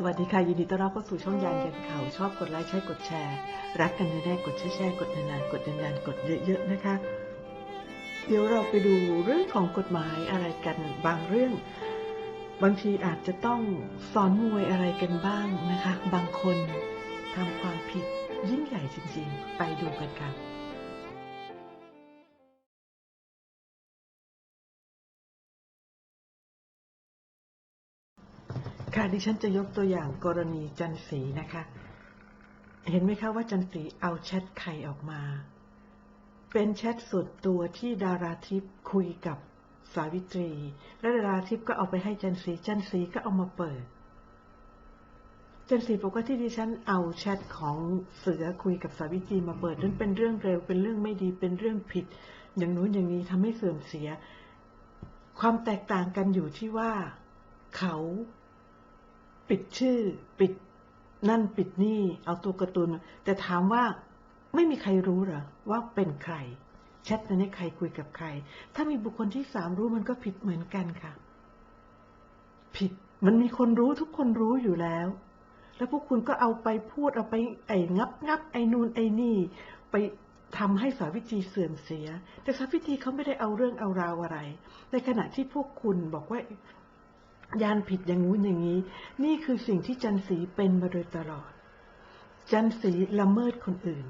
สวัสดีค่ะ ยินดีต้อนรับเข้าสู่ช่องยานยันข่าวชอบกดไลค์ใช้กดแชร์ รักกันแน่ๆกดแชร์แชร์กดนานๆกดนานๆกดเยอะๆนะคะ เดี๋ยวเราไปดูเรื่องของกฎหมายอะไรกันบางเรื่อง บางทีอาจจะต้องสอนมวยอะไรกันบ้างนะคะ บางคนทำความผิดยิ่งใหญ่จริงๆ ไปดูกันค่ะ ค่ะดิฉันจะยกตัวอย่างกรณีจันสีนะคะ เห็นไหมคะว่าจันสีเอาแชทใครออกมา เป็นแชทส่วนตัวที่ดาราทิพย์คุยกับสาวิตรี และดาราทิพย์ก็เอาไปให้จันสีจันสีก็เอามาเปิด จันสีบอกว่าที่ดิฉันเอาแชทของเสือคุยกับสาวิตรีมาเปิดนั้นเป็นเรื่องเร็วเป็นเรื่องไม่ดีเป็นเรื่องผิด อย่างนู้นอย่างนี้ทำให้เสื่อมเสีย ความแตกต่างกันอยู่ที่ว่า เขา ปิดชื่อ ปิดนั่นปิดนี่ เอาตัวการ์ตูนแต่ถามว่าไม่มีใครรู้หรอว่าเป็นใครแชทนั้นใครคุยกับใคร ถ้ามีบุคคลที่สามรู้มันก็ผิดเหมือนกันค่ะ ผิดมันมีคนรู้ทุกคนรู้อยู่แล้ว แล้วพวกคุณก็เอาไปพูดเอาไปไอ้งับงับไอ้นูนไอ้นี่ ไปทำให้สาวิตรีเสื่อมเสีย แต่สาวิตรีเขาไม่ได้เอาเรื่องเอาราวอะไร ในขณะที่พวกคุณบอกว่า ยานผิดอย่างงู้นอย่างนี้ นี่คือสิ่งที่จันสีเป็นมาโดยตลอด จันสีละเมิดคนอื่น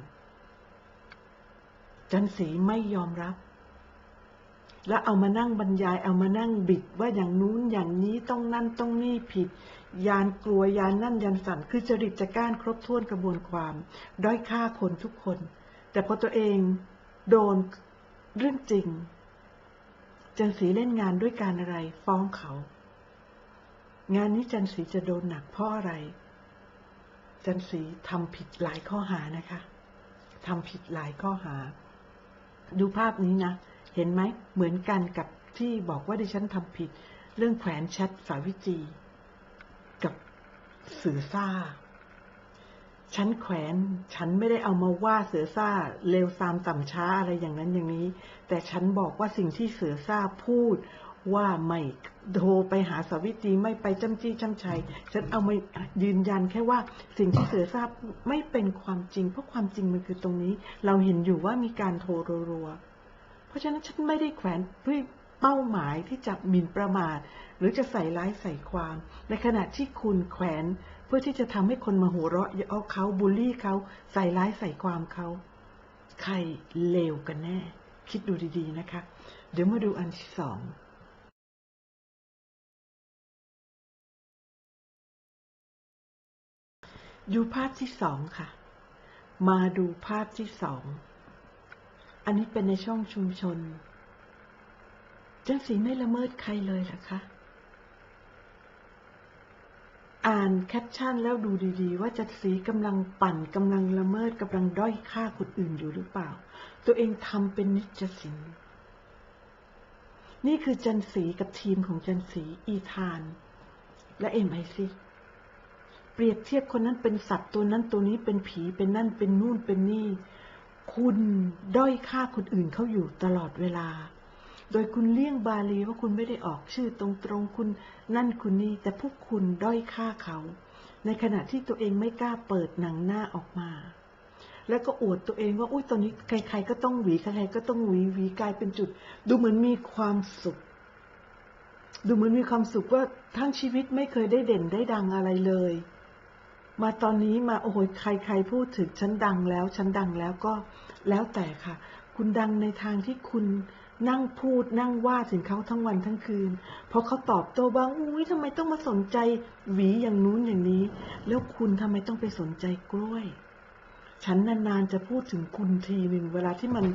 จันสีไม่ยอมรับ แล้วเอามานั่งบรรยาย เอามานั่งบิดว่าอย่างนู้นอย่างนี้ต้องนั่นต้องนี่ผิด ยานกลัวยานนั่นยานสั่นคือจริตจักร้านครบถ้วนกระบวนความ ด้อยค่าคนทุกคน แต่พอตัวเองโดนเรื่องจริง จันสีเล่นงานด้วยการอะไร ฟ้องเขา งานนี้จันสีจะโดนหนักเพราะอะไร จันสีทำผิดหลายข้อหานะคะทำผิดหลายข้อหา ดูภาพนี้นะ เห็นไหมเหมือนกันกับที่บอกว่าดิฉันทำผิด เรื่องแขวนแชทสาวิจี กับเสือซ่า ฉันแขวนฉันไม่ได้เอามาว่าเสือซ่าเลวซามต่ำช้าอะไรอย่างนั้นอย่างนี้ แต่ฉันบอกว่าสิ่งที่เสือซ่าพูด ว่าไม่โทรไปหาสาวิตรีไม่ไปจำจี้จำชัย ฉันเอามายืนยันแค่ว่าสิ่งที่เสือทราบไม่เป็นความจริง เพราะความจริงมันคือตรงนี้ เราเห็นอยู่ว่ามีการโทรรัวๆเพราะฉะนั้นฉันไม่ได้แขวนเพื่อเป้าหมายที่จะหมิ่นประมาท หรือจะใส่ร้ายใส่ความ ในขณะที่คุณแขวนเพื่อที่จะทำให้คนมาหัวเราะเยาะเขาบูลลี่เขาใส่ร้ายใส่ความเขา ใครเลวกันแน่ คิดดูดีๆนะคะ เดี๋ยวมาดูอันที่สอง ดูภาพที่สองค่ะ มาดูภาพที่สอง อันนี้เป็นในช่องชุมชน จันสีไม่ละเมิดใครเลยหรอคะ อ่านแคปชั่นแล้วดูดีๆ ว่าจันสีกำลังปั่นกำลังละเมิดกำลังด้อยค่าคนอื่นอยู่หรือเปล่า ตัวเองทำเป็นนิจสินนี่คือจันสีกับทีมของจันสีอีธาน และเอ็มไอซี เปรียบเทียบคนนั้นเป็นสัตว์ตัวนั้นตัวนี้เป็นผีเป็นนั่นเป็นนู่นเป็นนี่ คุณด้อยค่าคนอื่นเขาอยู่ตลอดเวลา โดยคุณเลี่ยงบาลีว่าคุณไม่ได้ออกชื่อตรงๆคุณนั่นคุณนี่แต่พวกคุณด้อยค่าเขา ในขณะที่ตัวเองไม่กล้าเปิดหนังหน้าออกมา แล้วก็อวดตัวเองว่าอุ้ยตอนนี้ใครๆก็ต้องหวีใครๆก็ต้องหวีหวีกลายเป็นจุด ดูเหมือนมีความสุขดูเหมือนมีความสุขว่าทั้งชีวิตไม่เคยได้เด่นได้ดังอะไรเลย มาตอนนี้มาโอ้โหใครๆพูดถึงฉันดังแล้วฉันดังแล้วก็แล้วแต่ค่ะ คุณดังในทางที่คุณนั่งพูดนั่งว่าถึงเขาทั้งวันทั้งคืน เพอเขาตอบโต้บ้างอุ้ยทำไมต้องมาสนใจหวีอย่างนู้นอย่างนี้ แล้วคุณทำไมต้องไปสนใจกล้วย ฉันนานๆจะพูดถึงคุณทีหนึ่งเวลาที่มัน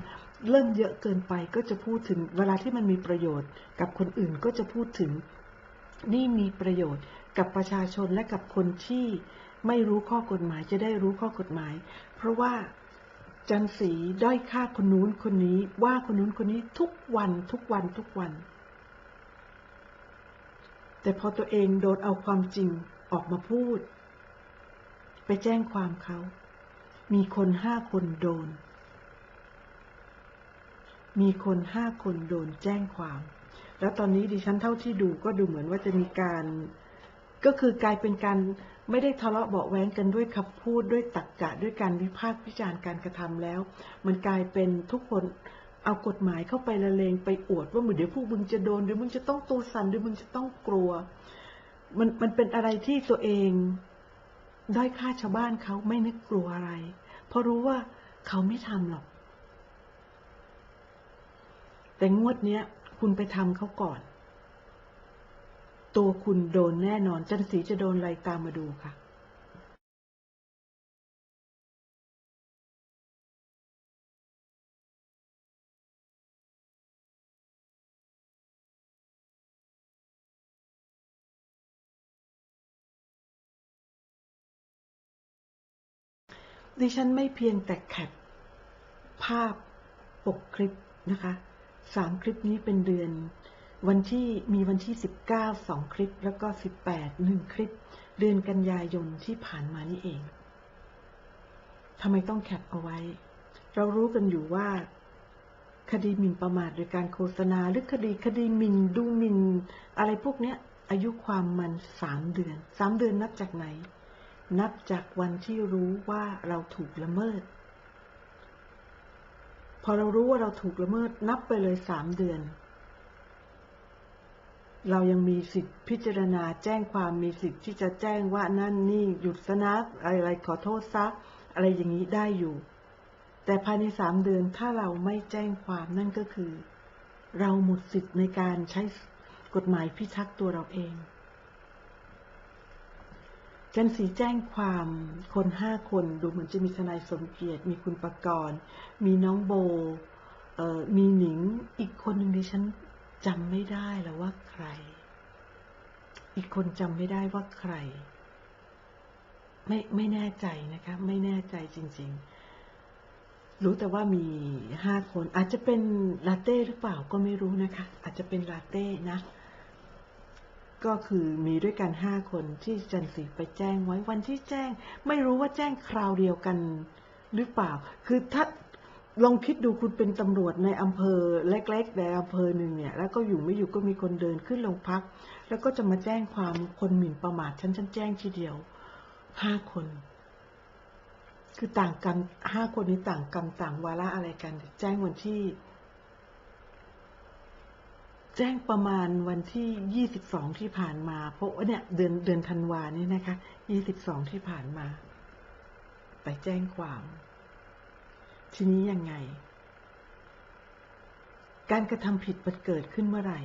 เริ่มเยอะเกินไปก็จะพูดถึงเวลาที่มันมีประโยชน์ กับคนอื่นก็จะพูดถึงนี่มีประโยชน์กับประชาชนและกับคนที่ ไม่รู้ข้อกฎหมายจะได้รู้ข้อกฎหมาย เพราะว่าจันสีด้อยค่าคนนู้นคนนี้ ว่าคนนู้นคนนี้ทุกวันทุกวันทุกวัน แต่พอตัวเองโดนเอาความจริงออกมาพูด ไปแจ้งความเขา มีคนห้าคนโดน มีคนห้าคนโดนแจ้งความ แล้วตอนนี้ดิฉันเท่าที่ดูก็ดูเหมือนว่าจะมีการ ก็คือกลายเป็นการ ไม่ได้ทะเลาะเบาแว้งกันด้วยคำพูดด้วยตรรกกะด้วยการวิพากษ์วิจารณ์การกระทำแล้ว มันกลายเป็นทุกคนเอากฎหมายเข้าไปละเลงไปอวดว่าเหมือนเดี๋ยวพวกมึงจะโดนเดี๋ยวมึงจะต้องตัวสั่นเดี๋ยวมึงจะต้องกลัว มันมันเป็นอะไรที่ตัวเองด้อยค่าชาวบ้านเขาไม่นึกกลัวอะไร เพราะรู้ว่าเขาไม่ทำหรอก แต่งวดเนี้ย คุณไปทำเขาก่อน ตัวคุณโดนแน่นอน จันสีจะโดนอะไรตามมาดูค่ะดิฉันไม่เพียงแต่แคปภาพปกคลิปนะคะสามคลิปนี้เป็นเดือน วันที่มีวันที่สิบเก้าสองคลิป แล้วก็สิบแปดหนึ่งคลิป เดือนกันยายนที่ผ่านมานี่เองทำไมต้องแคปเอาไว้ เรารู้กันอยู่ว่า คดีหมิ่นประมาทโดยการโฆษณาหรือคดีคดีหมิ่นดูหมิ่น อะไรพวกเนี้ย อายุความมันสามเดือนสามเดือนนับจากไหน นับจากวันที่รู้ว่าเราถูกละเมิด พอเรารู้ว่าเราถูกละเมิด นับไปเลยสามเดือน เรายังมีสิทธิพิจารณาแจ้งความมีสิทธิ์ที่จะแจ้งว่านั่นนี่หยุดซะนะอะไรขอโทษซะอะไรอย่างนี้ได้อยู่ แต่ภายในสามเดือนถ้าเราไม่แจ้งความนั่นก็คือ เราหมดสิทธิ์ในการใช้กฎหมายพิทักษ์ตัวเราเองจันสีแจ้งความคนห้าคนดูเหมือนจะมีทนายสมเกียรติ มีคุณประกรณ์ มีน้องโบมีหนิงอีกคนหนึ่งดิฉัน จำไม่ได้แล้วว่าใคร อีกคนจำไม่ได้ว่าใคร ไม่ไม่แน่ใจนะคะ ไม่แน่ใจจริง ๆ รู้แต่ว่ามีห้าคน อาจจะเป็นลาเต้หรือเปล่าก็ไม่รู้นะคะ อาจจะเป็นลาเต้นะ ก็คือมีด้วยกันห้าคนที่จันสีไปแจ้งไว้วันที่แจ้ง ไม่รู้ว่าแจ้งคราวเดียวกันหรือเปล่า คือถ้า ลองคิดดูคุณเป็นตำรวจในอำเภอเล็กๆในอำเภอหนึ่งเนี่ย แล้วก็อยู่ไม่อยู่ก็มีคนเดินขึ้นโรงพัก แล้วก็จะมาแจ้งความคนหมิ่นประมาทฉันฉันแจ้งทีเดียวห้าคน คือต่างกรรมห้าคนนี้ต่างกรรมต่างวาระอะไรกัน แจ้งวันที่ แจ้งประมาณวันที่ยี่สิบสองที่ผ่านมาเพราะว่าเนี่ย เดือนเดือนธันวานี่นะคะยี่สิบสองที่ผ่านมา ไปแจ้งความ ทีนี้ยังไง การกระทำผิดมันเกิดขึ้นเมื่อไหร่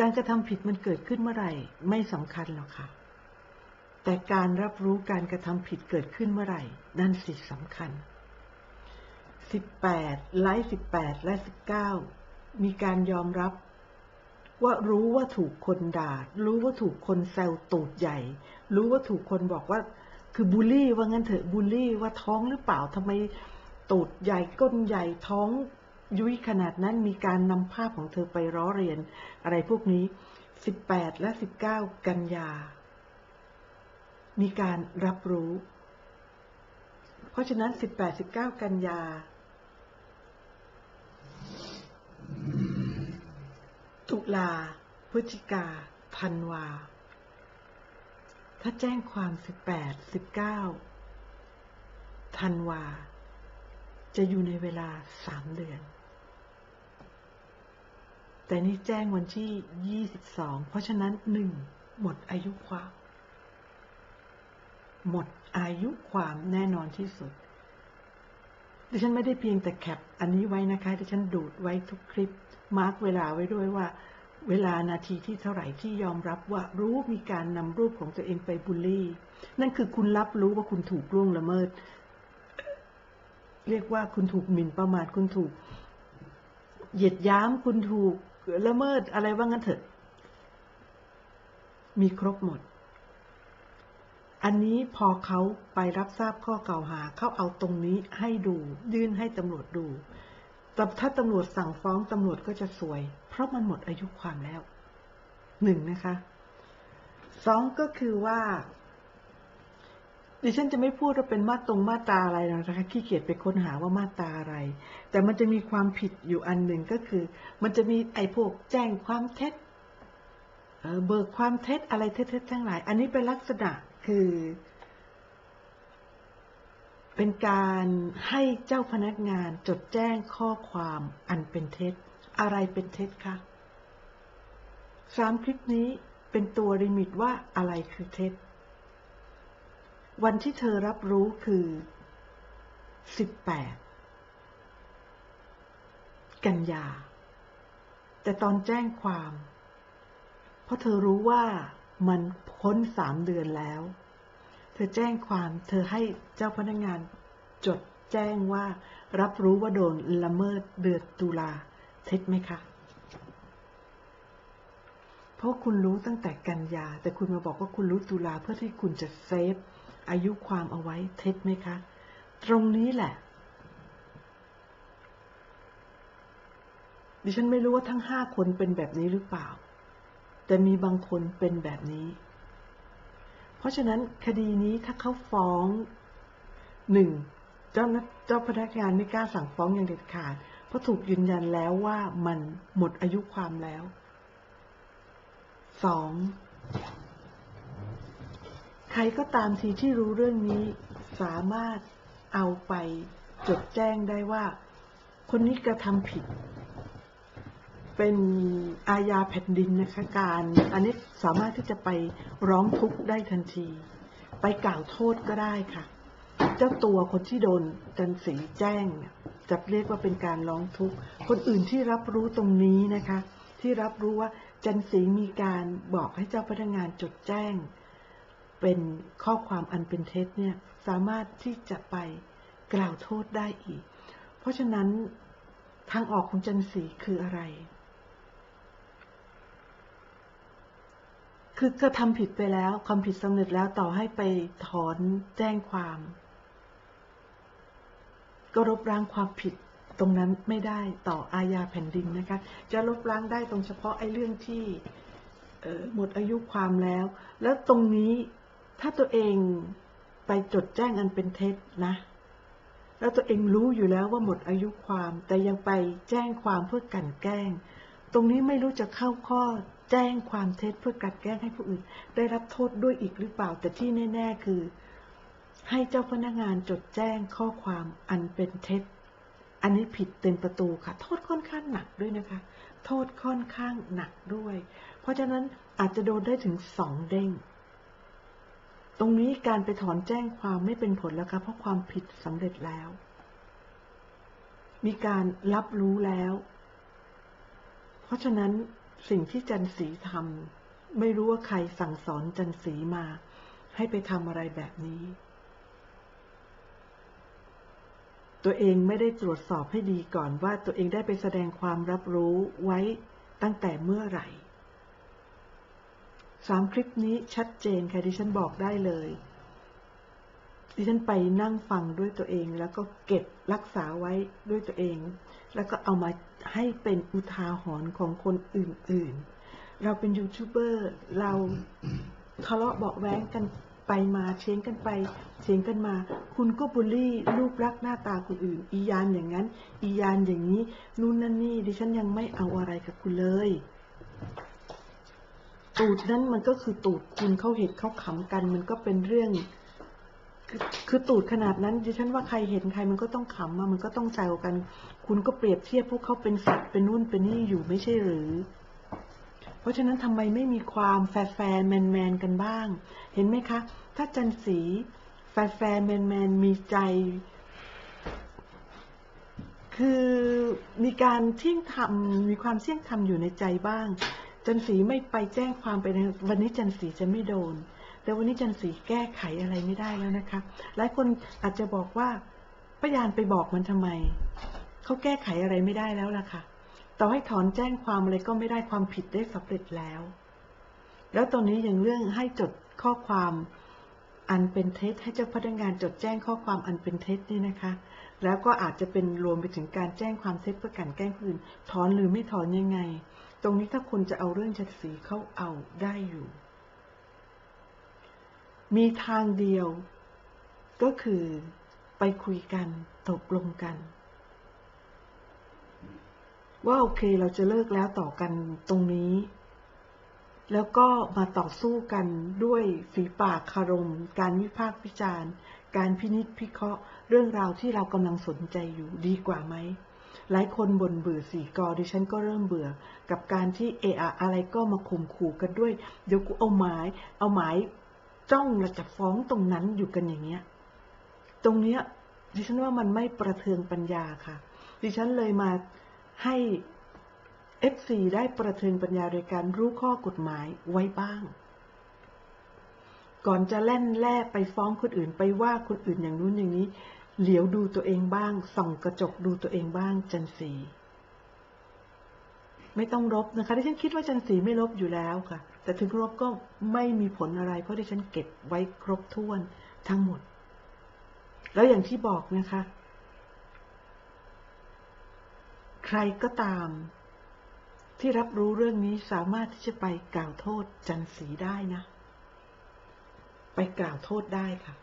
การกระทำผิดมันเกิดขึ้นเมื่อไหร่ ไม่สำคัญหรอกค่ะ แต่การรับรู้การกระทำผิดเกิดขึ้นเมื่อไหร่ นั่นสิสำคัญสิบแปดไลฟ์สิบแปดและสิบเก้ามีการยอมรับว่ารู้ว่าถูกคนด่า รู้ว่าถูกคนแซวตูดใหญ่ รู้ว่าถูกคนบอกว่า คือบูลลี่ว่างั้นเถอะบูลลี่ว่าท้องหรือเปล่าทำไม ตูดใหญ่ก้นใหญ่ท้องยุ้ยขนาดนั้นมีการนำภาพของเธอไปร้อเรียน อะไรพวกนี้ 18 และ 19 กันยา มีการรับรู้ เพราะฉะนั้น 18 19 กันยา ตุลา พฤศจิกา ธันวา ถ้าแจ้งความ 18 19 ธันวา จะอยู่ในเวลาสามเดือน แต่นี่แจ้งวันที่ 22 เพราะฉะนั้นหนึ่งหมดอายุความ หมดอายุความแน่นอนที่สุด ดิฉันไม่ได้เพียงแต่แคปอันนี้ไว้นะคะ ดิฉันดูดไว้ทุกคลิป มาร์กเวลาไว้ด้วยว่า เวลานาทีที่เท่าไหร่ที่ยอมรับว่ารู้มีการนำรูปของตัวเองไปบูลลี่ นั่นคือคุณรับรู้ว่าคุณถูกล่วงละเมิด เรียกว่าคุณถูกหมิ่นประมาทคุณถูกเหยียดย้ำคุณถูกละเมิดอะไรว่างั้นเถอะ มีครบหมด อันนี้พอเขาไปรับทราบข้อกล่าวหาเขาเอาตรงนี้ให้ดู ยื่นให้ตำรวจดูแต่ถ้าตำรวจสั่งฟ้องตำรวจก็จะสวย เพราะมันหมดอายุความแล้วหนึ่งนะคะสองก็คือว่า ดิฉันจะไม่พูดว่าเป็นมาตรงมาตราอะไรนะคะขี้เกียจไปค้นหาว่ามาตราอะไร แต่มันจะมีความผิดอยู่อันหนึ่งก็คือ มันจะมีไอ้พวกแจ้งความเท็จเอ่อเบิกความเท็จอะไรเท็จๆทั้งหลาย อันนี้เป็นลักษณะคือ เป็นการให้เจ้าพนักงานจดแจ้งข้อความอันเป็นเท็จ อะไรเป็นเท็จคะสามคลิปนี้เป็นตัวริมิตว่าอะไรคือเท็จ วันที่เธอรับรู้คือสิบแปดกันยา แต่ตอนแจ้งความ เพราะเธอรู้ว่ามันพ้นสามเดือนแล้ว เธอแจ้งความ เธอให้เจ้าพนักงานจดแจ้งว่า รับรู้ว่าโดนละเมิดเดือนตุลาเท็จไหมคะ เพราะคุณรู้ตั้งแต่กันยา แต่คุณมาบอกว่าคุณรู้ตุลาเพื่อที่คุณจะเซฟ อายุความเอาไว้เท็จไหมคะ ตรงนี้แหละ ดิฉันไม่รู้ว่าทั้งห้าคนเป็นแบบนี้หรือเปล่า แต่มีบางคนเป็นแบบนี้ เพราะฉะนั้นคดีนี้ถ้าเขาฟ้องหนึ่งเจ้าเจ้าพนักงานไม่กล้าสั่งฟ้องอย่างเด็ดขาด เพราะถูกยืนยันแล้วว่ามันหมดอายุความแล้วสอง ใครก็ตามทีที่รู้เรื่องนี้ สามารถเอาไปจดแจ้งได้ว่า คนนี้กระทำผิด เป็นอาญาแผ่นดินนะคะการ อันนี้สามารถที่จะไปร้องทุกข์ได้ทันที ไปกล่าวโทษก็ได้ค่ะ เจ้าตัวคนที่โดนจันสีแจ้งเนี่ยจะเรียกว่าเป็นการร้องทุกข์ คนอื่นที่รับรู้ตรงนี้นะคะ ที่รับรู้ว่าจันสีมีการบอกให้เจ้าพนักงานจดแจ้ง เป็นข้อความอันเป็นเท็จเนี่ยสามารถที่จะไปกล่าวโทษได้อีก เพราะฉะนั้นทางออกของจันสีคืออะไร คือกระทำผิดไปแล้วความผิดสำเร็จแล้วต่อให้ไปถอนแจ้งความ ก็ลบล้างความผิดตรงนั้นไม่ได้ต่ออาญาแผ่นดินนะคะ จะลบล้างได้ตรงเฉพาะไอ้เรื่องที่หมดอายุความแล้ว แล้วตรงนี้ ถ้าตัวเองไปจดแจ้งอันเป็นเท็จนะ แล้วตัวเองรู้อยู่แล้วว่าหมดอายุความ แต่ยังไปแจ้งความเพื่อกันแกล้ง ตรงนี้ไม่รู้จะเข้าข้อแจ้งความเท็จเพื่อกันแกล้งให้ผู้อื่น ได้รับโทษด้วยอีกหรือเปล่า แต่ที่แน่ ๆ คือ ให้เจ้าพนักงานจดแจ้งข้อความอันเป็นเท็จ อันนี้ผิดเต็มประตูค่ะ โทษค่อนข้างหนักด้วยนะคะ โทษค่อนข้างหนักด้วย เพราะฉะนั้นอาจจะโดนได้ถึงสองเด้ง ตรงนี้การไปถอนแจ้งความไม่เป็นผลแล้วค่ะเพราะความผิดสำเร็จแล้ว มีการรับรู้แล้ว เพราะฉะนั้นสิ่งที่จันสีทำไม่รู้ว่าใครสั่งสอนจันสีมา ให้ไปทำอะไรแบบนี้ ตัวเองไม่ได้ตรวจสอบให้ดีก่อนว่าตัวเองได้ไปแสดงความรับรู้ไว้ตั้งแต่เมื่อไหร่ สามคลิปนี้ชัดเจนค่ะดิฉันบอกได้เลย ดิฉันไปนั่งฟังด้วยตัวเอง แล้วก็เก็บรักษาไว้ด้วยตัวเอง แล้วก็เอามาให้เป็นอุทาหรณ์ของคนอื่นๆ เราเป็นยูทูบเบอร์เราทะเลาะเบาแว้งกันไปมาเชียงกันไปเชียงกันมา คุณก็บูลลี่รูปลักษณ์หน้าตาคนอื่น อียานอย่างนั้น อียานอย่างนี้นู่นนั่นนี่ดิฉันยังไม่เอาอะไรกับคุณเลย ตูดนั้นมันก็คือตูดคุณเขาเห็นเขาขำกัน มันก็เป็นเรื่องคือคือตูดขนาดนั้นดิฉันว่าใครเห็นใครมันก็ต้องขำมามันก็ต้องแซวกัน คุณก็เปรียบเทียบพวกเขาเป็นสัตว์เป็นนู่นเป็นนี่อยู่ไม่ใช่หรือ เพราะฉะนั้นทำไมไม่มีความแฟร์แฟร์แมนแมนกันบ้าง เห็นไหมคะ ถ้าจันสีแฟร์แฟร์แมนแมนมีใจคือมีการเที่ยงธรรมมีความเที่ยงธรรมอยู่ในใจบ้าง จันสีไม่ไปแจ้งความไปในวันนี้จันสีจะไม่โดน แต่วันนี้จันสีแก้ไขอะไรไม่ได้แล้วนะคะ หลายคนอาจจะบอกว่าพยานไปบอกมันทำไม เขาแก้ไขอะไรไม่ได้แล้วล่ะค่ะ ต่อให้ถอนแจ้งความอะไรก็ไม่ได้ความผิดได้สำเร็จแล้ว แล้วตอนนี้อย่างเรื่องให้จดข้อความอันเป็นเท็จให้เจ้าพนักงานจดแจ้งข้อความอันเป็นเท็จนี่นะคะ แล้วก็อาจจะเป็นรวมไปถึงการแจ้งความเท็จเพื่อกันแกล้งคนอื่นถอนหรือไม่ถอนยังไง ตรงนี้ถ้าคุณจะเอาเรื่องชัดสีเขาเอาได้อยู่ มีทางเดียว ก็คือไปคุยกันตกลงกัน ว่าโอเคเราจะเลิกแล้วต่อกันตรงนี้ แล้วก็มาต่อสู้กันด้วยฝีปากคารม การวิพากษ์วิจารณ์ การพินิจพิเคราะห์เรื่องราวที่เรากำลังสนใจอยู่ดีกว่าไหม หลายคนบ่นเบื่อสี่กอดิฉันก็เริ่มเบื่อ กับการที่เอะอะอะไรก็มาข่มขู่กันด้วย เดี๋ยวกูเอาหมาย เอาหมายจ้องและจะฟ้องตรงนั้นอยู่กันอย่างเงี้ย ตรงเนี้ยดิฉันว่ามันไม่ประเทืองปัญญาค่ะ ดิฉันเลยมาให้ FC ได้ประเทืองปัญญาโดยการรู้ข้อกฎหมายไว้บ้าง ก่อนจะแล่นแล่ไปฟ้องคนอื่นไปว่าคนอื่นอย่างนู้นอย่างนี้ เหลียวดูตัวเองบ้าง ส่องกระจกดูตัวเองบ้างจันสี ไม่ต้องรบนะคะที่ฉันคิดว่าจันสีไม่ลบอยู่แล้วค่ะ แต่ถึงรบก็ไม่มีผลอะไร เพราะที่ฉันเก็บไว้ครบถ้วนทั้งหมด แล้วอย่างที่บอกนะคะ ใครก็ตาม ที่รับรู้เรื่องนี้สามารถที่จะไปกล่าวโทษจันสีได้นะ ไปกล่าวโทษได้ค่ะ